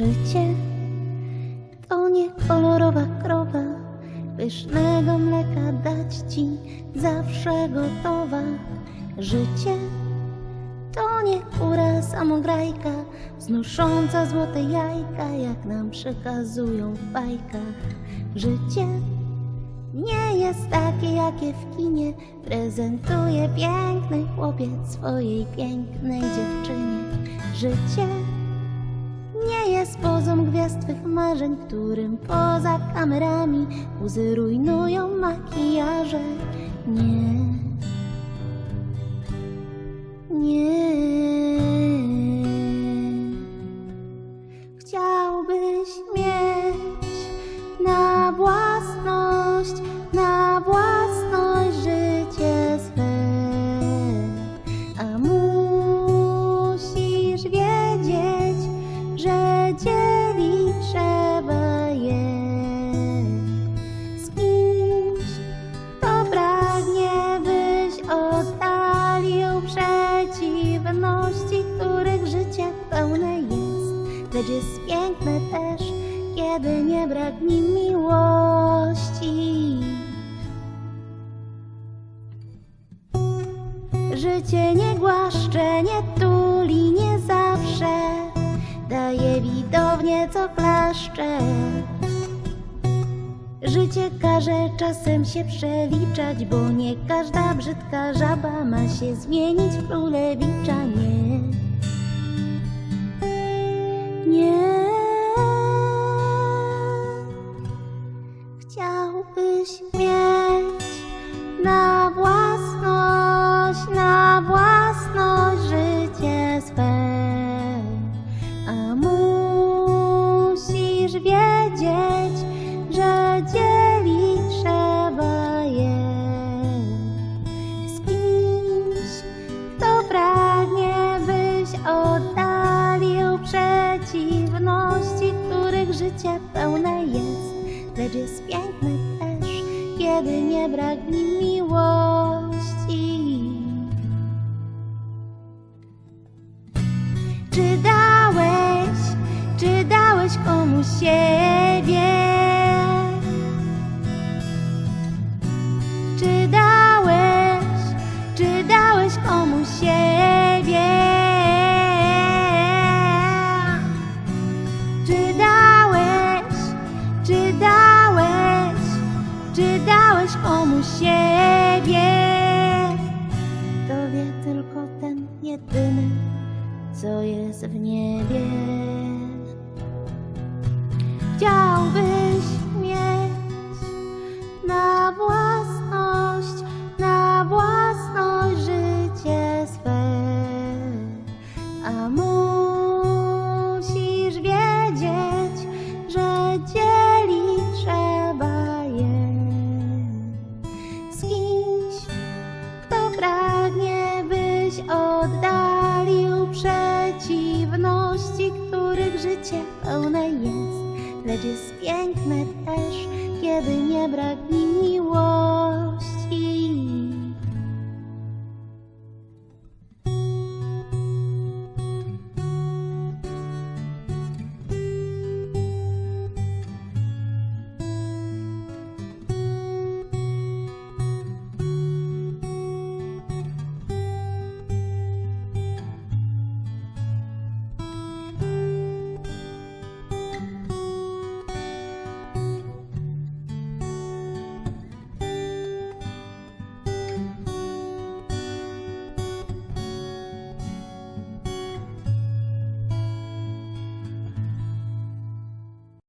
Życie to nie kolorowa krowa, pysznego mleka dać ci zawsze gotowa. Życie to nie kura samograjka, znosząca złote jajka, jak nam przekazują w bajkach. Życie nie jest takie, jakie w kinie prezentuje piękny chłopiec swojej pięknej dziewczynie. Życie jest pozą gwiazd twych marzeń, którym poza kamerami łzy rujnują makijaże. Nie, nie. Chciałbyś mieć na własność, na lecz jest piękne też, kiedy nie braknie miłości. Życie nie głaszcze, nie tuli, nie zawsze daje widownie, co klaszcze. Życie każe czasem się przeliczać, bo nie każda brzydka żaba ma się zmienić w królewicza. Nie. Życie pełne jest, lecz jest piękny też, kiedy nie braknie miłości. Czy dałeś, czy dałeś komuś siebie? Dałeś komuś siebie? To wie tylko ten jedyny, co jest w niebie. Chciałbyś oddalił przeciwności, których życie pełne jest, lecz jest piękne też, kiedy nie braknie miłości.